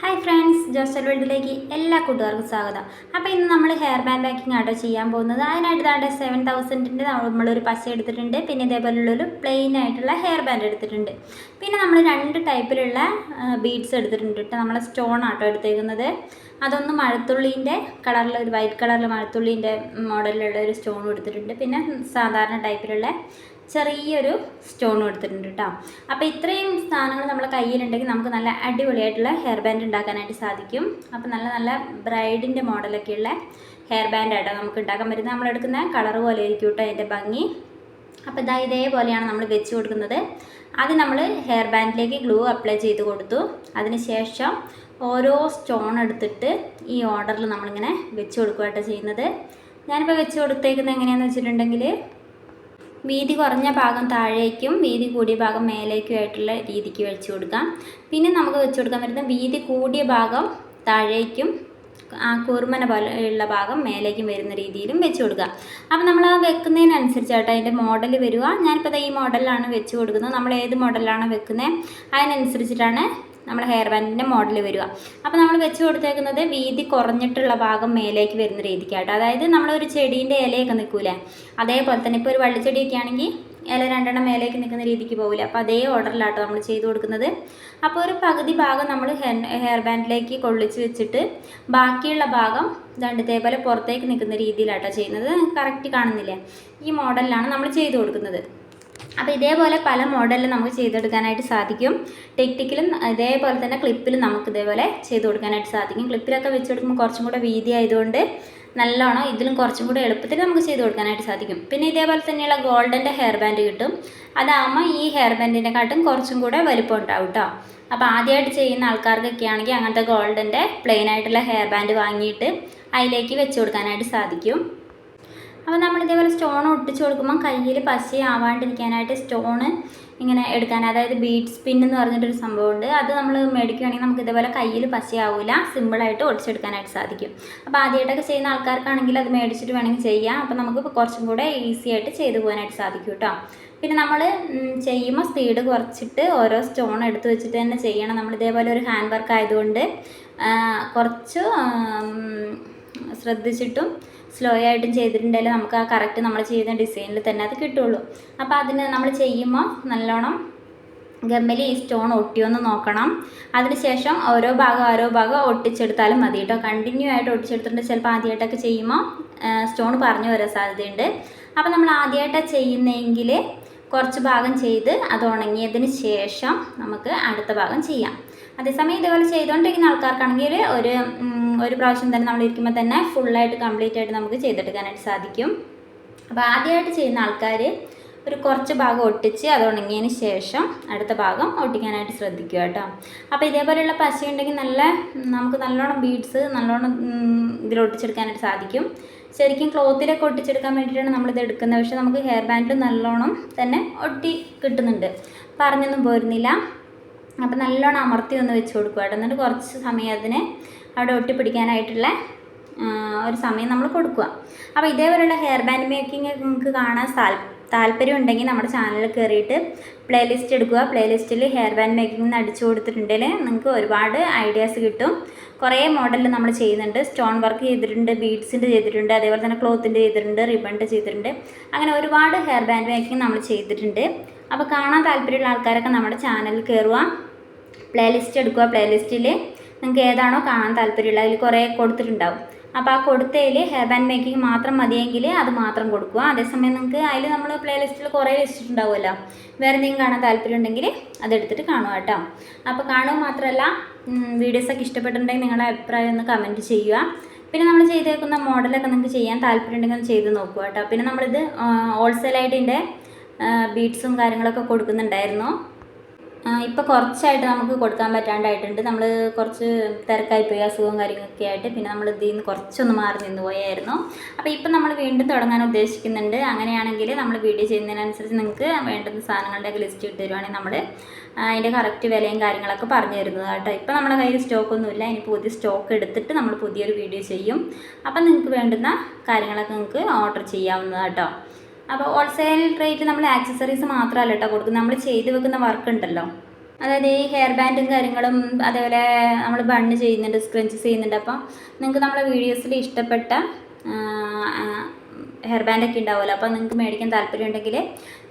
Hi friends ജോസ്റ്റൽ വേൾഡിലേക്ക് എല്ലാ കൂട്ടുകാർക്കും സ്വാഗതം. അപ്പോൾ ഇന്ന് നമ്മൾ ഹെയർ ബാൻഡ് പാക്കിംഗ് ആട്ടോ ചെയ്യാൻ പോകുന്നത്. അതിനായിട്ട് താണ്ടെ സെവൻ തൗസൻഡിന്റെ നമ്മളൊരു പശ എടുത്തിട്ടുണ്ട്. പിന്നെ ഇതേപോലുള്ളൊരു പ്ലെയിൻ ആയിട്ടുള്ള ഹെയർ ബാൻഡ് എടുത്തിട്ടുണ്ട്. പിന്നെ നമ്മൾ രണ്ട് ടൈപ്പിലുള്ള ബീഡ്സ് എടുത്തിട്ടുണ്ട് കേട്ടോ നമ്മളെ സ്റ്റോൺ ആട്ടോ എടുത്തേക്കുന്നത്. അതൊന്ന് മഴത്തുള്ളീന്റെ കളറിൽ ഒരു വൈറ്റ് കളറിൽ മഴത്തുള്ളീന്റെ മോഡലിലുള്ള ഒരു സ്റ്റോൺ എടുത്തിട്ടുണ്ട്. പിന്നെ സാധാരണ ടൈപ്പിലുള്ള ചെറിയൊരു സ്റ്റോൺ എടുത്തിട്ടുണ്ട് കേട്ടോ അപ്പോൾ ഇത്രയും സാധനങ്ങൾ നമ്മളെ കയ്യിലുണ്ടെങ്കിൽ നമുക്ക് നല്ല അടിപൊളിയായിട്ടുള്ള ഹെയർ ബാൻഡ് ഉണ്ടാക്കാനായിട്ട് സാധിക്കും. അപ്പോൾ നല്ല നല്ല ബ്രൈഡിന്റെ മോഡലൊക്കെയുള്ള ഹെയർ ബാൻഡ് ആട്ടോ നമുക്ക് ഉണ്ടാക്കാൻ പറ്റുന്നത്. നമ്മൾ എടുക്കുന്ന കളർ പോലെ ആയിരിക്കും കേട്ടോ അതിന്റെ ഭംഗി. അപ്പോൾ ഇതാ ഇതേപോലെയാണ് നമ്മൾ വെച്ച് കൊടുക്കുന്നത്. അത് നമ്മൾ ഹെയർ ബാൻഡിലേക്ക് ഗ്ലൂ അപ്ലൈ ചെയ്ത് കൊടുത്തു. അതിനുശേഷം ഓരോ സ്റ്റോൺ എടുത്തിട്ട് ഈ ഓർഡറിൽ നമ്മളിങ്ങനെ വെച്ച് കൊടുക്കുകയാട്ടോ ചെയ്യുന്നത്. ഞാനിപ്പോൾ വെച്ച് കൊടുത്തേക്കുന്നത് എങ്ങനെയാണെന്ന് വെച്ചിട്ടുണ്ടെങ്കിൽ വീതി കുറഞ്ഞ ഭാഗം താഴേക്കും വീതി കൂടിയ ഭാഗം മേലേക്കും ആയിട്ടുള്ള രീതിക്ക് വെച്ച് കൊടുക്കാം. പിന്നെ നമുക്ക് വെച്ച് കൊടുക്കാൻ പറ്റുന്ന വീതി കൂടിയ ഭാഗം താഴേക്കും ആ കുറുമന പോലെയുള്ള ഭാഗം മേലേക്കും വരുന്ന രീതിയിലും വെച്ച് കൊടുക്കുക. അപ്പോൾ നമ്മൾ ആ വെക്കുന്നതിനനുസരിച്ചായിട്ട് അതിന്റെ മോഡൽ വരിക ഞാനിപ്പോൾ ഈ മോഡലിലാണ് വെച്ച് കൊടുക്കുന്നത്. നമ്മൾ ഏത് മോഡലാണ് വെക്കുന്നത് അതിനനുസരിച്ചിട്ടാണ് നമ്മുടെ ഹെയർ ബാൻഡിന്റെ മോഡൽ വരിക. അപ്പോൾ നമ്മൾ വെച്ച് കൊടുത്തേക്കുന്നത് വീതി കുറഞ്ഞിട്ടുള്ള ഭാഗം മേലേക്ക് വരുന്ന രീതിക്കായിട്ട് അതായത് നമ്മളൊരു ചെടീന്റെ ഇലയൊക്കെ നിൽക്കൂലേ? അതേപോലെ തന്നെ ഇപ്പോൾ ഒരു വള്ളിച്ചെടിയൊക്കെ ആണെങ്കിൽ ഇല രണ്ടെണ്ണം മേലേക്ക് നിൽക്കുന്ന രീതിക്ക് പോകില്ല അപ്പോൾ അതേ ഓർഡറിലാട്ടോ നമ്മൾ ചെയ്ത് കൊടുക്കുന്നത്. അപ്പോൾ ഒരു പകുതി ഭാഗം നമ്മൾ ഹെയർ ബാൻഡിലേക്ക് കൊള്ളിച്ച് വെച്ചിട്ട് ബാക്കിയുള്ള ഭാഗം രണ്ട് ഇതേപോലെ പുറത്തേക്ക് നിൽക്കുന്ന രീതിയിലാട്ടോ ചെയ്യുന്നത്. കറക്റ്റ് കാണുന്നില്ലേ? ഈ മോഡലിലാണ് നമ്മൾ ചെയ്ത് കൊടുക്കുന്നത്. അപ്പോൾ ഇതേപോലെ പല മോഡലിൽ നമുക്ക് ചെയ്തെടുക്കാനായിട്ട് സാധിക്കും. ടെക്നിക്കിലും ഇതേപോലെ തന്നെ ക്ലിപ്പിലും നമുക്ക് ഇതേപോലെ ചെയ്ത് കൊടുക്കാനായിട്ട് സാധിക്കും. ക്ലിപ്പിലൊക്കെ വെച്ച് കൊടുക്കുമ്പോൾ കുറച്ചും കൂടെ വീതി ആയതുകൊണ്ട് നല്ലോണം ഇതിലും കുറച്ചും കൂടെ എളുപ്പത്തിൽ നമുക്ക് ചെയ്ത് കൊടുക്കാനായിട്ട് സാധിക്കും. പിന്നെ ഇതേപോലെ തന്നെയുള്ള ഗോൾഡന്റെ ഹെയർ ബാൻഡ് കിട്ടും. അതാകുമ്പോൾ ഈ ഹെയർ ബാൻഡിനെക്കാട്ടും കുറച്ചും കൂടെ വലിപ്പം ഉണ്ടാവും കേട്ടോ അപ്പോൾ ആദ്യമായിട്ട് ചെയ്യുന്ന ആൾക്കാർക്കൊക്കെ ആണെങ്കിൽ അങ്ങനത്തെ ഗോൾഡന്റെ പ്ലെയിൻ ആയിട്ടുള്ള ഹെയർ ബാൻഡ് വാങ്ങിയിട്ട് അതിലേക്ക് വെച്ച് കൊടുക്കാനായിട്ട് സാധിക്കും. അപ്പോൾ നമ്മൾ ഇതേപോലെ സ്റ്റോൺ ഒട്ടിച്ച് കൊടുക്കുമ്പോൾ കയ്യിൽ പശയാവാണ്ടിരിക്കാനായിട്ട് സ്റ്റോണ് ഇങ്ങനെ എടുക്കാൻ അതായത് ബീറ്റ് സ്പിൻ എന്ന് പറഞ്ഞിട്ടൊരു സംഭവമുണ്ട്. അത് നമ്മൾ മേടിക്കുകയാണെങ്കിൽ നമുക്ക് ഇതേപോലെ കയ്യിൽ പശയാവില്ല സിമ്പിളായിട്ട് ഒടിച്ചെടുക്കാനായിട്ട് സാധിക്കും. അപ്പോൾ ആദ്യമായിട്ടൊക്കെ ചെയ്യുന്ന ആൾക്കാർക്കാണെങ്കിൽ അത് മേടിച്ചിട്ട് വേണമെങ്കിൽ ചെയ്യാം. അപ്പോൾ നമുക്ക് കുറച്ചും കൂടെ ഈസി ആയിട്ട് ചെയ്തു പോകാനായിട്ട് സാധിക്കും കേട്ടോ. പിന്നെ നമ്മൾ ചെയ്യുമ്പോൾ സ്പീഡ് കുറച്ചിട്ട് ഓരോ സ്റ്റോൺ എടുത്ത് വെച്ചിട്ട് തന്നെ ചെയ്യണം. നമ്മൾ ഇതേപോലെ ഒരു ഹാൻഡ് വർക്ക് ആയതുകൊണ്ട് കുറച്ച് ശ്രദ്ധിച്ചിട്ടും സ്ലോ ആയിട്ടും ചെയ്തിട്ടുണ്ടെങ്കിൽ നമുക്ക് ആ കറക്റ്റ് നമ്മൾ ചെയ്യുന്ന ഡിസൈനിൽ തന്നെ അത് കിട്ടുള്ളൂ. അപ്പോൾ അതിന് നമ്മൾ ചെയ്യുമ്പോൾ നല്ലോണം ഗമ്മിൽ ഈ സ്റ്റോൺ ഒട്ടിയൊന്ന് നോക്കണം. അതിനുശേഷം ഓരോ ഭാഗം ഓരോ ഭാഗം ഒട്ടിച്ചെടുത്താലും മതി കേട്ടോ കണ്ടിന്യൂ ആയിട്ട് ഒട്ടിച്ചെടുത്തിട്ടുണ്ട്. ചിലപ്പോൾ ആദ്യമായിട്ടൊക്കെ ചെയ്യുമ്പോൾ സ്റ്റോൺ പറഞ്ഞു വരാൻ സാധ്യതയുണ്ട്. അപ്പോൾ നമ്മൾ ആദ്യമായിട്ടാണ് ചെയ്യുന്നതെങ്കിൽ കുറച്ച് ഭാഗം ചെയ്ത് അത് ഉണങ്ങിയതിന് ശേഷം നമുക്ക് അടുത്ത ഭാഗം ചെയ്യാം. അതേസമയം ഇതുപോലെ ചെയ്തുകൊണ്ടിരിക്കുന്ന ആൾക്കാർക്കാണെങ്കിൽ ഒരു ഒരു പ്രാവശ്യം തന്നെ നമ്മൾ ഇരിക്കുമ്പോൾ തന്നെ ഫുള്ളായിട്ട് കംപ്ലീറ്റ് ആയിട്ട് നമുക്ക് ചെയ്തെടുക്കാനായിട്ട് സാധിക്കും. അപ്പോൾ ആദ്യമായിട്ട് ചെയ്യുന്ന ആൾക്കാർ ഒരു കുറച്ച് ഭാഗം ഒട്ടിച്ച് അത് ഉണങ്ങിയതിന് ശേഷം അടുത്ത ഭാഗം ഒട്ടിക്കാനായിട്ട് ശ്രദ്ധിക്കുക കേട്ടോ. അപ്പോൾ ഇതേപോലെയുള്ള പശ ഉണ്ടെങ്കിൽ നല്ല നമുക്ക് നല്ലോണം ബീഡ്സ് നല്ലോണം ഇതിൽ ഒട്ടിച്ചെടുക്കാനായിട്ട് സാധിക്കും. ശരിക്കും ക്ലോത്തിലൊക്കെ ഒട്ടിച്ചെടുക്കാൻ വേണ്ടിയിട്ടാണ് നമ്മളിത് എടുക്കുന്നത്. പക്ഷേ നമുക്ക് ഹെയർ ബാൻഡിൽ നല്ലോണം തന്നെ ഒട്ടി കിട്ടുന്നുണ്ട്. പറഞ്ഞൊന്നും പോരുന്നില്ല. അപ്പോൾ നല്ലോണം അമർത്തി ഒന്ന് വെച്ച് കൊടുക്കുക കേട്ടോ എന്നിട്ട് കുറച്ച് സമയം അതിന് അവിടെ ഒട്ടിപ്പിടിക്കാനായിട്ടുള്ള ഒരു സമയം നമ്മൾ കൊടുക്കുക അപ്പോൾ ഇതേപോലെയുള്ള ഹെയർ ബാൻഡ് മേക്കിംഗ് നിങ്ങൾക്ക് കാണാൻ താല്പര്യം ഉണ്ടെങ്കിൽ നമ്മുടെ ചാനലിൽ കയറിയിട്ട് പ്ലേലിസ്റ്റ് എടുക്കുക പ്ലേലിസ്റ്റിൽ ഹെയർ ബാൻഡ് മേക്കിംഗ് എന്ന് അടിച്ചു കൊടുത്തിട്ടുണ്ടെങ്കിൽ നിങ്ങൾക്ക് ഒരുപാട് ഐഡിയാസ് കിട്ടും. കുറേ മോഡലിൽ നമ്മൾ ചെയ്യുന്നുണ്ട്. സ്റ്റോൺ വർക്ക് ചെയ്തിട്ടുണ്ട് ബീഡ്സിന്റെ ചെയ്തിട്ടുണ്ട് അതേപോലെ തന്നെ ക്ലോത്തിന്റെ ചെയ്തിട്ടുണ്ട് റിബണിന്റെ ചെയ്തിട്ടുണ്ട്. അങ്ങനെ ഒരുപാട് ഹെയർ ബാൻഡ് മേക്കിംഗ് നമ്മൾ ചെയ്തിട്ടുണ്ട്. അപ്പോൾ കാണാൻ താല്പര്യമുള്ള ആൾക്കാരൊക്കെ നമ്മുടെ ചാനലിൽ കയറുക പ്ലേലിസ്റ്റ് എടുക്കുക. പ്ലേലിസ്റ്റിൽ നിങ്ങൾക്ക് ഏതാണോ കാണാൻ താല്പര്യമുള്ളത് അതിൽ കുറേ കൊടുത്തിട്ടുണ്ടാവും. അപ്പോൾ ആ കൊടുത്തതിൽ ഹെയർ ബാൻഡ് മേക്കിംഗ് മാത്രം മതിയെങ്കിൽ അത് മാത്രം കൊടുക്കുക. അതേസമയം നിങ്ങൾക്ക് അതിൽ നമ്മൾ പ്ലേലിസ്റ്റിൽ കുറേ വെച്ചിട്ടുണ്ടാവുമല്ലോ വേറെ എന്തെങ്കിലും കാണാൻ താല്പര്യം ഉണ്ടെങ്കിൽ അതെടുത്തിട്ട് കാണുക കേട്ടോ. അപ്പോൾ കാണുക മാത്രമല്ല വീഡിയോസൊക്കെ ഇഷ്ടപ്പെട്ടിട്ടുണ്ടെങ്കിൽ നിങ്ങളുടെ അഭിപ്രായം ഒന്ന് കമന്റ് ചെയ്യുക. പിന്നെ നമ്മൾ ചെയ്തേക്കുന്ന മോഡലൊക്കെ നിങ്ങൾക്ക് ചെയ്യാൻ താല്പര്യം ഉണ്ടെങ്കിൽ ഒന്ന് ചെയ്ത് നോക്കുക കേട്ടോ. പിന്നെ നമ്മളിത് ഹോൾസെയിലായിട്ട് ഇതിന്റെ ബീഡ്സും കാര്യങ്ങളൊക്കെ കൊടുക്കുന്നുണ്ടായിരുന്നു. ഇപ്പോൾ കുറച്ചായിട്ട് നമുക്ക് കൊടുക്കാൻ പറ്റാണ്ടായിട്ടുണ്ട്. നമ്മൾ കുറച്ച് തിരക്കായി പോയി അസുഖവും കാര്യങ്ങളൊക്കെ ആയിട്ട്. പിന്നെ നമ്മൾ ഇതിൽ നിന്ന് കുറച്ചൊന്ന് മാറി നിന്ന് പോയായിരുന്നു. അപ്പോൾ ഇപ്പം നമ്മൾ വീണ്ടും തുടങ്ങാൻ ഉദ്ദേശിക്കുന്നുണ്ട്. അങ്ങനെയാണെങ്കിൽ നമ്മൾ വീഡിയോ ചെയ്യുന്നതിനനുസരിച്ച് നിങ്ങൾക്ക് വേണ്ടുന്ന സാധനങ്ങളുടെയൊക്കെ ലിസ്റ്റ് ഇട്ട് തരുവാണെങ്കിൽ നമ്മൾ അതിന്റെ കറക്റ്റ് വിലയും കാര്യങ്ങളൊക്കെ പറഞ്ഞു തരുന്നത് കേട്ടോ. ഇപ്പോൾ നമ്മുടെ കയ്യിൽ സ്റ്റോക്കൊന്നുമില്ല ഇനി പുതിയ സ്റ്റോക്ക് എടുത്തിട്ട് നമ്മൾ പുതിയൊരു വീഡിയോ ചെയ്യും. അപ്പം നിങ്ങൾക്ക് വേണ്ടുന്ന കാര്യങ്ങളൊക്കെ നിങ്ങൾക്ക് ഓർഡർ ചെയ്യാവുന്നതാണ് കേട്ടോ. അപ്പോൾ ഹോൾസെയിൽ റേറ്റ് നമ്മൾ ആക്സസറീസ് മാത്രമല്ല കേട്ടോ കൊടുക്കുന്നത്. നമ്മൾ ചെയ്ത് വെക്കുന്ന വർക്ക് ഉണ്ടല്ലോ. അതായത് ഈ ഹെയർ ബാൻഡും കാര്യങ്ങളും അതേപോലെ നമ്മൾ ബണ്ണ് ചെയ്യുന്നുണ്ട് സ്ക്രഞ്ചസ് ചെയ്യുന്നുണ്ട്. അപ്പം നിങ്ങൾക്ക് നമ്മളെ വീഡിയോസിൽ ഇഷ്ടപ്പെട്ട ഹെയർ ബാൻഡൊക്കെ ഉണ്ടാവുമല്ലോ. അപ്പോൾ നിങ്ങൾക്ക് മേടിക്കാൻ താല്പര്യം ഉണ്ടെങ്കിൽ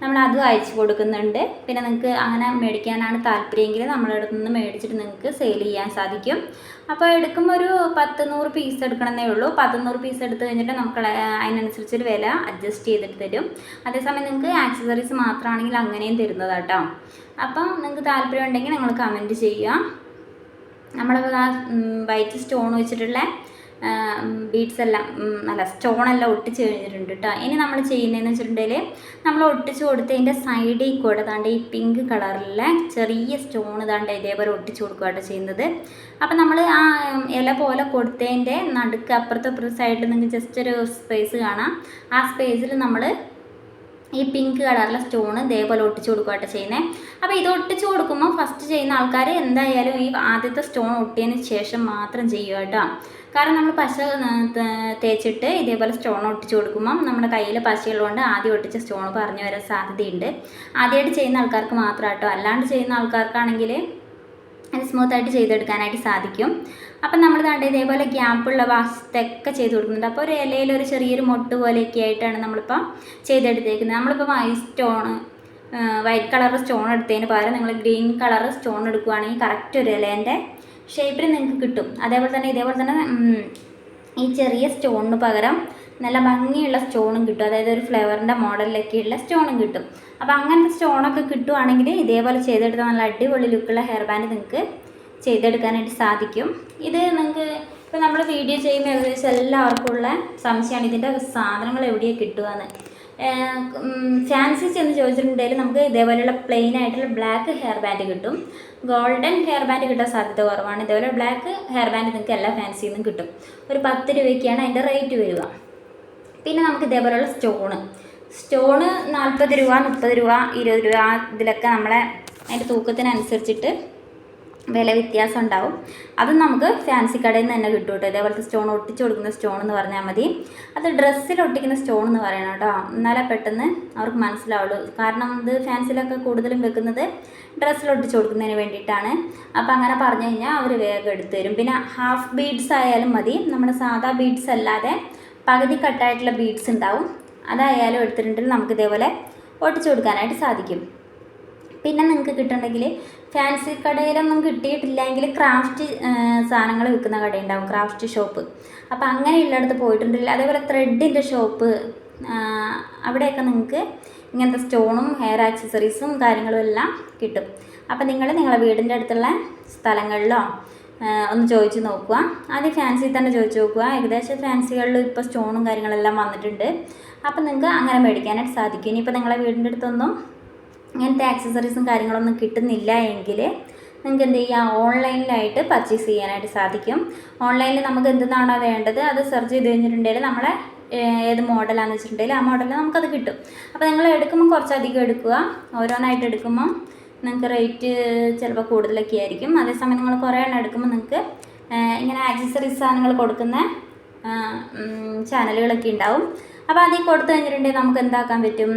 നമ്മൾ അതും അയച്ചു കൊടുക്കുന്നുണ്ട്. പിന്നെ നിങ്ങൾക്ക് അങ്ങനെ മേടിക്കാനാണ് താല്പര്യമെങ്കിൽ നമ്മളുടെ നിന്ന് മേടിച്ചിട്ട് നിങ്ങൾക്ക് സെയിൽ ചെയ്യാൻ സാധിക്കും. അപ്പോൾ എടുക്കുമ്പോൾ ഒരു പത്ത് നൂറ് പീസ് എടുക്കണമെന്നേ ഉള്ളൂ. പത്ത് നൂറ് പീസ് എടുത്തു കഴിഞ്ഞിട്ട് നമുക്ക് അതിനനുസരിച്ചൊരു വില അഡ്ജസ്റ്റ് ചെയ്തിട്ട് തരും. അതേസമയം നിങ്ങൾക്ക് ആക്സസറീസ് മാത്രമാണെങ്കിൽ അങ്ങനെയും തരുന്നത് തരുന്നതാട്ടോ. അപ്പം നിങ്ങൾക്ക് താല്പര്യം ഉണ്ടെങ്കിൽ നിങ്ങൾ കമന്റ് ചെയ്യുക. നമ്മളിപ്പോൾ വൈറ്റ് സ്റ്റോൺ വെച്ചിട്ടുള്ള ബീഡ്സ് എല്ലാം അല്ല സ്റ്റോണെല്ലാം ഒട്ടിച്ച് കഴിഞ്ഞിട്ടുണ്ട് കേട്ടോ ഇനി നമ്മൾ ചെയ്യുന്നതെന്ന് വെച്ചിട്ടുണ്ടെങ്കിൽ നമ്മൾ ഒട്ടിച്ച് കൊടുത്തതിന്റെ സൈഡിൽ കൂടെ താണ്ട് ഈ പിങ്ക് കളറിലെ ചെറിയ സ്റ്റോൺ താണ്ട് ഇതേപോലെ ഒട്ടിച്ച് കൊടുക്കുകയാണ് ചെയ്യുന്നത്. അപ്പം നമ്മൾ ആ ഇല പോലെ കൊടുത്തതിന്റെ നടുക്ക് അപ്പുറത്തെ അപ്പുറത്തെ സൈഡിൽ നിങ്ങൾക്ക് ജസ്റ്റ് ഒരു സ്പേസ് കാണാം. ആ സ്പേസിൽ നമ്മൾ ഈ പിങ്ക് കളറിലെ സ്റ്റോൺ ഇതേപോലെ ഒട്ടിച്ച് കൊടുക്കുകയായിട്ട് ചെയ്യുന്നത് അപ്പോൾ ഇത് ഒട്ടിച്ച് കൊടുക്കുമ്പോൾ ഫസ്റ്റ് ചെയ്യുന്ന ആൾക്കാർ എന്തായാലും ഈ ആദ്യത്തെ സ്റ്റോൺ ഒട്ടിയതിന് ശേഷം മാത്രം ചെയ്യുക കേട്ടോ കാരണം നമ്മൾ പശ തേച്ചിട്ട് ഇതേപോലെ സ്റ്റോൺ ഒട്ടിച്ച് കൊടുക്കുമ്പം നമ്മുടെ കയ്യിൽ പശയുള്ളതുകൊണ്ട് ആദ്യം ഒട്ടിച്ച സ്റ്റോൺ പറഞ്ഞു വരാൻ സാധ്യതയുണ്ട്. ആദ്യമായിട്ട് ചെയ്യുന്ന ആൾക്കാർക്ക് മാത്രം കേട്ടോ അല്ലാണ്ട് ചെയ്യുന്ന ആൾക്കാർക്കാണെങ്കിൽ അത് സ്മൂത്തായിട്ട് ചെയ്തെടുക്കാനായിട്ട് സാധിക്കും. അപ്പം നമ്മൾ കണ്ട ഇതേപോലെ ഗ്യാപ്പുള്ള വാസ്തൊക്കെ ചെയ്ത് കൊടുക്കുന്നുണ്ട്. അപ്പോൾ ഒരു ഇലയിൽ ഒരു ചെറിയൊരു മൊട്ട് പോലെയൊക്കെ ആയിട്ടാണ് നമ്മളിപ്പോൾ ചെയ്തെടുത്തേക്കുന്നത്. നമ്മളിപ്പോൾ white stone white colour stone എടുത്തതിന് പകരം നിങ്ങൾ ഗ്രീൻ കളർ സ്റ്റോൺ എടുക്കുകയാണെങ്കിൽ കറക്റ്റ് ഒരു ഇലേന്റെ ഷേപ്പിൽ നിങ്ങൾക്ക് കിട്ടും. അതേപോലെ തന്നെ ഇതേപോലെ തന്നെ ഈ ചെറിയ സ്റ്റോണിന് പകരം നല്ല ഭംഗിയുള്ള സ്റ്റോണും കിട്ടും. അതായത് ഒരു ഫ്ലവറിന്റെ മോഡലിലൊക്കെയുള്ള സ്റ്റോണും കിട്ടും. അപ്പോൾ അങ്ങനത്തെ സ്റ്റോണൊക്കെ കിട്ടുവാണെങ്കിൽ ഇതേപോലെ ചെയ്തെടുത്താൽ നല്ല അടിപൊളി ലുക്കുള്ള ഹെയർ ബാൻഡ് നിങ്ങൾക്ക് ചെയ്തെടുക്കാനായിട്ട് സാധിക്കും. ഇത് നിങ്ങൾക്ക് ഇപ്പോൾ നമ്മൾ വീഡിയോ ചെയ്യുന്ന ഏകദേശം എല്ലാവർക്കും ഉള്ള സംശയമാണ് ഇതിന്റെ സാധനങ്ങൾ എവിടെയാണ് കിട്ടുകയെന്ന് ഫാൻസി ചെന്ന് ചോദിച്ചിട്ടുണ്ടെങ്കിൽ നമുക്ക് ഇതേപോലെയുള്ള പ്ലെയിൻ ആയിട്ടുള്ള ബ്ലാക്ക് ഹെയർ ബാൻഡ് കിട്ടും. ഗോൾഡൻ ഹെയർ ബാൻഡ് കിട്ടാൻ സാധ്യത കുറവാണ്. ഇതേപോലെ ബ്ലാക്ക് ഹെയർ ബാൻഡ് നിങ്ങൾക്ക് എല്ലാ ഫാൻസിയിൽ നിന്നും കിട്ടും. ഒരു പത്ത് രൂപയ്ക്കാണ് അതിന്റെ റേറ്റ് വരിക. പിന്നെ നമുക്ക് ഇതേപോലെയുള്ള സ്റ്റോണ് സ്റ്റോണ് നാൽപ്പത് രൂപ മുപ്പത് രൂപ ഇരുപത് രൂപ ഇതിലൊക്കെ നമ്മളെ അതിന്റെ തൂക്കത്തിനനുസരിച്ചിട്ട് വില വ്യത്യാസം ഉണ്ടാവും. അത് നമുക്ക് ഫാൻസി കടയിൽ നിന്ന് തന്നെ കിട്ടും കേട്ടോ. ഇതേപോലത്തെ സ്റ്റോൺ ഒട്ടിച്ച് കൊടുക്കുന്ന സ്റ്റോൺ എന്ന് പറഞ്ഞാൽ മതി. അത് ഡ്രസ്സിൽ ഒട്ടിക്കുന്ന സ്റ്റോൺ എന്ന് പറയണം കേട്ടോ. എന്നാലേ പെട്ടെന്ന് അവർക്ക് മനസ്സിലാവുള്ളൂ. കാരണം ഇത് ഫാൻസിലൊക്കെ കൂടുതലും വെക്കുന്നത് ഡ്രസ്സിൽ ഒട്ടിച്ച് കൊടുക്കുന്നതിന് വേണ്ടിയിട്ടാണ്. അപ്പോൾ അങ്ങനെ പറഞ്ഞു കഴിഞ്ഞാൽ അവർ വേഗം എടുത്തു തരും. പിന്നെ ഹാഫ് ബീഡ്സ് ആയാലും മതി. നമ്മുടെ സാധാ ബീഡ്സ് അല്ലാതെ പകുതി കട്ടായിട്ടുള്ള ബീഡ്സ് ഉണ്ടാവും. അതായാലും എടുത്തിട്ടുണ്ടെങ്കിൽ നമുക്ക് ഇതേപോലെ ഒട്ടിച്ചു കൊടുക്കാനായിട്ട് സാധിക്കും. പിന്നെ നിങ്ങൾക്ക് കിട്ടണമെങ്കിൽ ഫാൻസി കടയിലൊന്നും കിട്ടിയിട്ടില്ലെങ്കിൽ ക്രാഫ്റ്റ് സാധനങ്ങൾ വിൽക്കുന്ന കടയുണ്ടാവും ക്രാഫ്റ്റ് ഷോപ്പ് അപ്പോൾ അങ്ങനെയുള്ളിടത്ത് പോയിട്ടുണ്ടെങ്കിൽ അതേപോലെ ത്രെഡിന്റെ ഷോപ്പ് അവിടെയൊക്കെ നിങ്ങൾക്ക് ഇങ്ങനത്തെ സ്റ്റോണും ഹെയർ ആക്സസറീസും കാര്യങ്ങളും എല്ലാം കിട്ടും. അപ്പോൾ നിങ്ങൾ നിങ്ങളെ വീടിന്റെ അടുത്തുള്ള സ്ഥലങ്ങളിലോ ഒന്ന് ചോദിച്ച് നോക്കുക. ആദ്യം ഫാൻസി തന്നെ ചോദിച്ച് നോക്കുക. ഏകദേശം ഫാൻസികളിൽ ഇപ്പോൾ സ്റ്റോണും കാര്യങ്ങളെല്ലാം വന്നിട്ടുണ്ട്. അപ്പം നിങ്ങൾക്ക് അങ്ങനെ മേടിക്കാനായിട്ട് സാധിക്കും. ഇനിയിപ്പോൾ നിങ്ങളെ വീടിന്റെ അടുത്തൊന്നും ഇങ്ങനത്തെ ആക്സസറീസും കാര്യങ്ങളൊന്നും കിട്ടുന്നില്ല എങ്കിൽ നിങ്ങൾക്ക് എന്ത് ചെയ്യാം ഓൺലൈനിലായിട്ട് പർച്ചേസ് ചെയ്യാനായിട്ട് സാധിക്കും. ഓൺലൈനിൽ നമുക്ക് എന്തെന്നാണോ വേണ്ടത് അത് സെർച്ച് ചെയ്ത് കഴിഞ്ഞിട്ടുണ്ടെങ്കിൽ നമ്മളെ ഏത് മോഡലാണെന്ന് വെച്ചിട്ടുണ്ടെങ്കിൽ ആ മോഡലിൽ നമുക്കത് കിട്ടും. അപ്പോൾ നിങ്ങൾ എടുക്കുമ്പോൾ കുറച്ചധികം എടുക്കുക. ഓരോന്നായിട്ട് എടുക്കുമ്പോൾ നിങ്ങൾക്ക് റേറ്റ് ചിലപ്പോൾ കൂടുതലൊക്കെ ആയിരിക്കും. അതേസമയം നിങ്ങൾ കുറേ എണ്ണം എടുക്കുമ്പോൾ നിങ്ങൾക്ക് ഇങ്ങനെ ആക്സസറീസ് സാധനങ്ങൾ കൊടുക്കുന്ന ചാനലുകളൊക്കെ ഉണ്ടാവും. അപ്പോൾ അതിൽ കൊടുത്തു കഴിഞ്ഞിട്ടുണ്ടെങ്കിൽ നമുക്ക് എന്താക്കാൻ പറ്റും?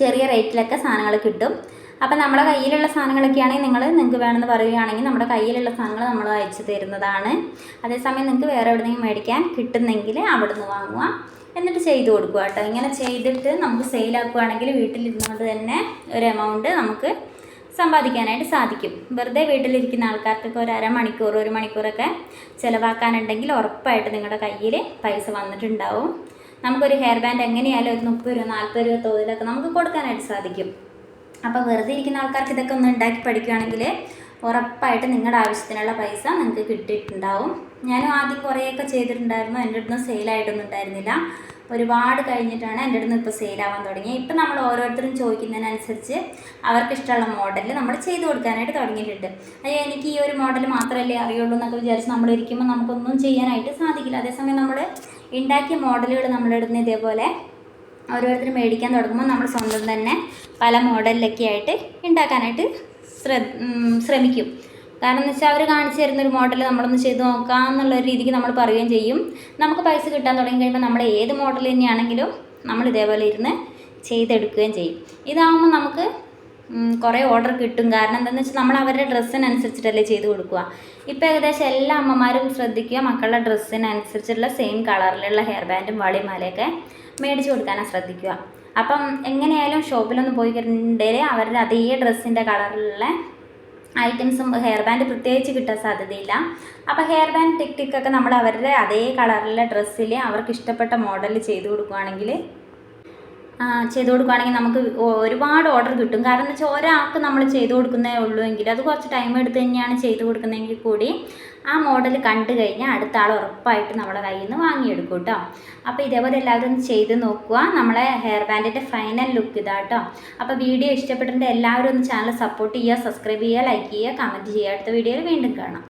ചെറിയ റേറ്റിലൊക്കെ സാധനങ്ങൾ കിട്ടും. അപ്പം നമ്മുടെ കയ്യിലുള്ള സാധനങ്ങളൊക്കെയാണെങ്കിൽ നിങ്ങൾ നിങ്ങൾക്ക് വേണമെന്ന് പറയുകയാണെങ്കിൽ നമ്മുടെ കയ്യിലുള്ള സാധനങ്ങൾ നമ്മൾ അയച്ചു തരുന്നതാണ്. അതേസമയം നിങ്ങൾക്ക് വേറെ എവിടെയെങ്കിലും മേടിക്കാൻ കിട്ടുന്നെങ്കിൽ അവിടെ നിന്ന് വാങ്ങുക. എന്നിട്ട് ചെയ്ത് കൊടുക്കുക കേട്ടോ. ഇങ്ങനെ ചെയ്തിട്ട് നമുക്ക് സെയിലാക്കുകയാണെങ്കിൽ വീട്ടിലിരുന്നുകൊണ്ട് തന്നെ ഒരു എമൗണ്ട് നമുക്ക് സമ്പാദിക്കാനായിട്ട് സാധിക്കും. വെറുതെ വീട്ടിലിരിക്കുന്ന ആൾക്കാർക്കൊക്കെ ഒരു അരമണിക്കൂർ ഒരു മണിക്കൂറൊക്കെ ചിലവാക്കാനുണ്ടെങ്കിൽ ഉറപ്പായിട്ട് നിങ്ങളുടെ കയ്യിൽ പൈസ വന്നിട്ടുണ്ടാവും. നമുക്കൊരു ഹെയർ ബാൻഡ് എങ്ങനെയായാലും ഒരു മുപ്പത് രൂപ നാൽപ്പത് രൂപ തോതിലൊക്കെ നമുക്ക് കൊടുക്കാനായിട്ട് സാധിക്കും. അപ്പോൾ വെറുതെ ഇരിക്കുന്ന ആൾക്കാർക്ക് ഇതൊക്കെ ഒന്ന് ഉണ്ടാക്കി പഠിക്കുകയാണെങ്കിൽ ഉറപ്പായിട്ട് നിങ്ങളുടെ ആവശ്യത്തിനുള്ള പൈസ നിങ്ങൾക്ക് കിട്ടിയിട്ടുണ്ടാവും. ഞാനും ആദ്യം കുറേയൊക്കെ ചെയ്തിട്ടുണ്ടായിരുന്നു. എന്റെ അടുത്ത് നിന്ന് സെയിലായിട്ടൊന്നും ഉണ്ടായിരുന്നില്ല. ഒരുപാട് കഴിഞ്ഞിട്ടാണ് എന്റെ അടുത്ത് നിന്ന് ഇപ്പോൾ സെയിലാവാൻ തുടങ്ങിയത്. ഇപ്പം നമ്മൾ ഓരോരുത്തരും ചോദിക്കുന്നതിനനുസരിച്ച് അവർക്ക് ഇഷ്ടമുള്ള മോഡൽ നമ്മൾ ചെയ്ത് കൊടുക്കാനായിട്ട് തുടങ്ങിയിട്ടുണ്ട്. അയ്യോ എനിക്ക് ഈ ഒരു മോഡൽ മാത്രമല്ലേ അറിയുള്ളൂ എന്നൊക്കെ വിചാരിച്ച് നമ്മൾ ഇരിക്കുമ്പോൾ നമുക്കൊന്നും ചെയ്യാനായിട്ട് സാധിക്കില്ല. അതേസമയം നമ്മൾ ഉണ്ടാക്കിയ മോഡലുകൾ നമ്മളിടുന്ന ഇതേപോലെ ഓരോരുത്തർ മേടിക്കാൻ തുടങ്ങുമ്പോൾ നമ്മൾ സ്വന്തം തന്നെ പല മോഡലിലൊക്കെ ആയിട്ട് ഉണ്ടാക്കാനായിട്ട് ശ്രമിക്കും. കാരണം എന്ന് വെച്ചാൽ അവർ കാണിച്ചു തരുന്നൊരു മോഡൽ നമ്മളൊന്ന് ചെയ്ത് നോക്കാം എന്നുള്ള രീതിക്ക് നമ്മൾ പറയുകയും ചെയ്യും. നമുക്ക് പൈസ കിട്ടാൻ തുടങ്ങി കഴിയുമ്പോൾ നമ്മൾ ഏത് മോഡൽ തന്നെയാണെങ്കിലും നമ്മൾ ഇതേപോലെ ഇരുന്ന് ചെയ്തെടുക്കുകയും ചെയ്യും. ഇതാകുമ്പോൾ നമുക്ക് കുറേ ഓർഡർ കിട്ടും. കാരണം എന്താണെന്ന് വെച്ചാൽ നമ്മൾ അവരുടെ ഡ്രസ്സിനനുസരിച്ചിട്ടല്ലേ ചെയ്ത് കൊടുക്കുക ഇപ്പോൾ ഏകദേശം എല്ലാ അമ്മമാരും ശ്രദ്ധിക്കുക മക്കളുടെ ഡ്രസ്സിനനുസരിച്ചുള്ള സെയിം കളറിലുള്ള ഹെയർ ബാൻഡും വളയും മാലയൊക്കെ മേടിച്ച് കൊടുക്കാനാണ് ശ്രദ്ധിക്കുക. അപ്പം എങ്ങനെയായാലും ഷോപ്പിലൊന്ന് പോയി കഴിഞ്ഞിട്ടുണ്ടെങ്കിൽ അവരുടെ അതേ ഡ്രസ്സിന്റെ കളറിലുള്ള ഐറ്റംസും ഹെയർ ബാൻഡ് പ്രത്യേകിച്ച് കിട്ടാൻ സാധ്യതയില്ല. അപ്പോൾ ഹെയർ ബാൻഡ് ടിക് ടിക്കൊക്കെ നമ്മൾ അവരുടെ അതേ കളറിലെ ഡ്രസ്സിൽ അവർക്ക് ഇഷ്ടപ്പെട്ട മോഡൽ ചെയ്ത് കൊടുക്കുകയാണെങ്കിൽ ചെയ്ത് കൊടുക്കുകയാണെങ്കിൽ നമുക്ക് ഒരുപാട് ഓർഡർ കിട്ടും. കാരണം എന്ന് വെച്ചാൽ ഒരാൾക്ക് നമ്മൾ ചെയ്ത് കൊടുക്കുന്നേ ഉള്ളൂ എങ്കിൽ അത് കുറച്ച് ടൈം എടുത്ത് തന്നെയാണ് ചെയ്ത് കൊടുക്കുന്നതെങ്കിൽ കൂടി ആ മോഡൽ കണ്ടു കഴിഞ്ഞാൽ അടുത്ത ആൾ ഉറപ്പായിട്ട് നമ്മുടെ കയ്യിൽ നിന്ന് വാങ്ങിയെടുക്കും കേട്ടോ അപ്പോൾ ഇതേപോലെ എല്ലാവരും ഒന്ന് ചെയ്ത് നോക്കുക. നമ്മളെ ഹെയർ ബാൻഡിന്റെ ഫൈനൽ ലുക്ക് ഇതാ കേട്ടോ അപ്പോൾ വീഡിയോ ഇഷ്ടപ്പെട്ടിട്ടുണ്ട് എല്ലാവരും ഒന്ന് ചാനൽ സപ്പോർട്ട് ചെയ്യുക സബ്സ്ക്രൈബ് ചെയ്യുക ലൈക്ക് ചെയ്യുക കമന്റ് ചെയ്യുക. അടുത്ത വീഡിയോയിൽ വീണ്ടും കാണാം.